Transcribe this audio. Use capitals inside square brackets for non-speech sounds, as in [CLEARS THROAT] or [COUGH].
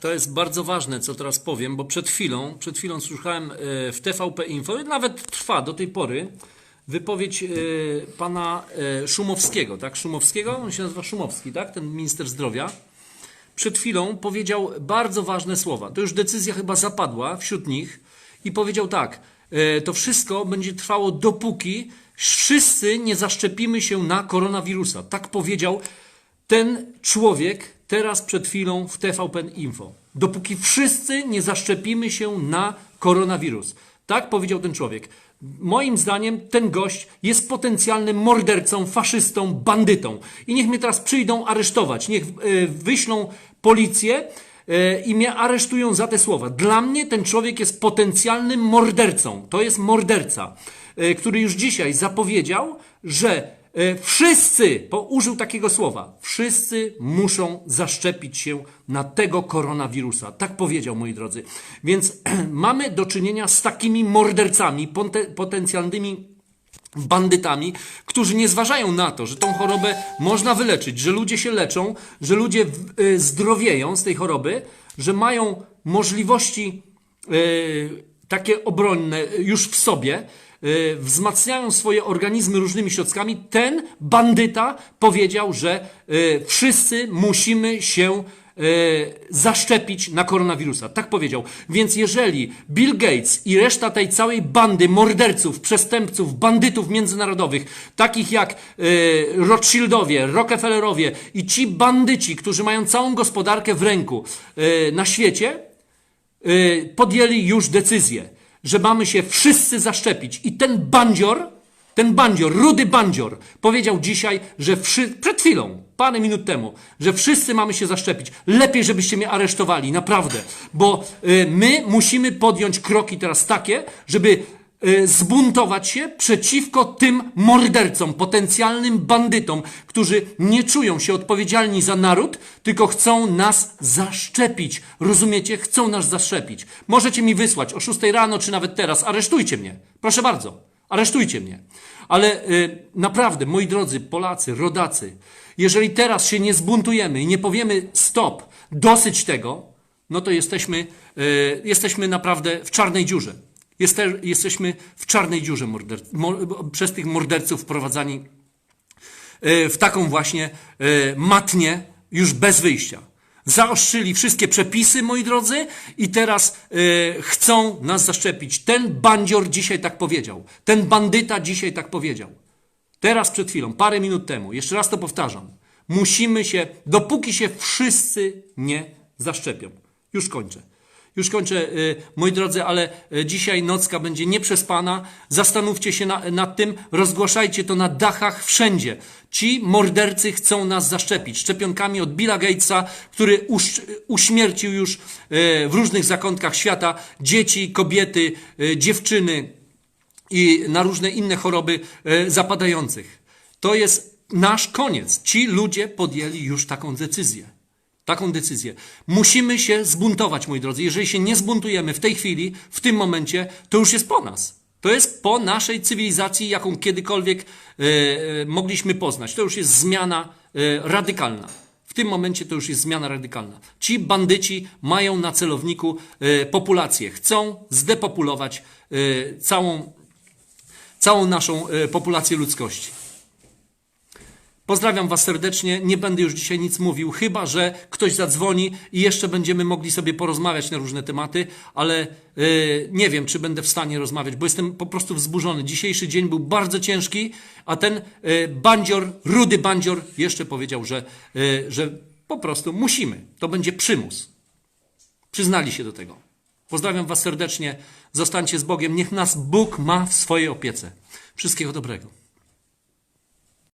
To jest bardzo ważne, co teraz powiem, bo przed chwilą, przed chwilą słuchałem e, w TVP Info, nawet trwa do tej pory, wypowiedź e, pana e, Szumowskiego, tak? Szumowskiego? On się nazywa Szumowski, tak? Ten minister zdrowia. Przed chwilą powiedział bardzo ważne słowa. To już decyzja chyba zapadła wśród nich i powiedział tak, to wszystko będzie trwało dopóki wszyscy nie zaszczepimy się na koronawirusa. Tak powiedział ten człowiek teraz przed chwilą w TVP Info. Dopóki wszyscy nie zaszczepimy się na koronawirus. Tak powiedział ten człowiek. Moim zdaniem ten gość jest potencjalnym mordercą, faszystą, bandytą. I niech mnie teraz przyjdą aresztować. Niech e, wyślą policję e, i mnie aresztują za te słowa. Dla mnie ten człowiek jest potencjalnym mordercą. To jest morderca, e, który już dzisiaj zapowiedział, że Wszyscy, bo użył takiego słowa, wszyscy muszą zaszczepić się na tego koronawirusa. Tak powiedział, moi drodzy. Więc [CLEARS THROAT] mamy do czynienia z takimi mordercami, potencjalnymi bandytami, którzy nie zważają na to, że tą chorobę można wyleczyć, że ludzie się leczą, że ludzie y, zdrowieją z tej choroby, że mają możliwości y, takie obronne już w sobie, wzmacniają swoje organizmy różnymi środkami. Ten bandyta powiedział, że y, wszyscy musimy się e, zaszczepić na koronawirusa. Tak powiedział. Więc jeżeli Bill Gates i reszta tej całej bandy morderców, przestępców, bandytów międzynarodowych, takich jak Rothschildowie, Rockefellerowie i ci bandyci, którzy mają całą gospodarkę w ręku na świecie, podjęli już decyzję, że mamy się wszyscy zaszczepić. I ten bandzior, ten bandzior, rudy bandzior, powiedział dzisiaj, że wszy... przed chwilą, parę minut temu, że wszyscy mamy się zaszczepić. Lepiej, żebyście mnie aresztowali, naprawdę. Bo y, my musimy podjąć kroki teraz takie, żeby zbuntować się przeciwko tym mordercom, potencjalnym bandytom, którzy nie czują się odpowiedzialni za naród, tylko chcą nas zaszczepić. Rozumiecie? Chcą nas zaszczepić. Możecie mi wysłać o 6 rano, czy nawet teraz. Aresztujcie mnie. Proszę bardzo. Aresztujcie mnie. Ale y, naprawdę, moi drodzy Polacy, rodacy, jeżeli teraz się nie zbuntujemy i nie powiemy stop, dosyć tego, no to jesteśmy, y, jesteśmy naprawdę w czarnej dziurze. Jeste, jesteśmy w czarnej dziurze morder, mo, przez tych morderców wprowadzani y, w taką właśnie y, matnię już bez wyjścia. Zaostrzyli wszystkie przepisy, moi drodzy, i teraz y, chcą nas zaszczepić. Ten bandzior dzisiaj tak powiedział. Ten bandyta dzisiaj tak powiedział. Teraz przed chwilą, parę minut temu, jeszcze raz to powtarzam. Musimy się, dopóki się wszyscy nie zaszczepią. Już kończę. Już kończę, y, moi drodzy, ale y, dzisiaj nocka będzie nieprzespana. Zastanówcie się na, nad tym, rozgłaszajcie to na dachach wszędzie. Ci mordercy chcą nas zaszczepić szczepionkami od Billa Gatesa, który usz, uśmiercił już y, w różnych zakątkach świata dzieci, kobiety, dziewczyny i na różne inne choroby zapadających. To jest nasz koniec. Ci ludzie podjęli już taką decyzję. Taką decyzję. Musimy się zbuntować, moi drodzy. Jeżeli się nie zbuntujemy w tej chwili, w tym momencie, to już jest po nas. To jest po naszej cywilizacji, jaką kiedykolwiek e, mogliśmy poznać. To już jest zmiana e, radykalna. W tym momencie to już jest zmiana radykalna. Ci bandyci mają na celowniku populację. Chcą zdepopulować całą, całą naszą populację ludzkości. Pozdrawiam Was serdecznie. Nie będę już dzisiaj nic mówił, chyba że ktoś zadzwoni i jeszcze będziemy mogli sobie porozmawiać na różne tematy, ale yy, nie wiem, czy będę w stanie rozmawiać, bo jestem po prostu wzburzony. Dzisiejszy dzień był bardzo ciężki, a ten yy, bandzior, rudy bandzior jeszcze powiedział, że, yy, że po prostu musimy. To będzie przymus. Przyznali się do tego. Pozdrawiam Was serdecznie. Zostańcie z Bogiem. Niech nas Bóg ma w swojej opiece. Wszystkiego dobrego.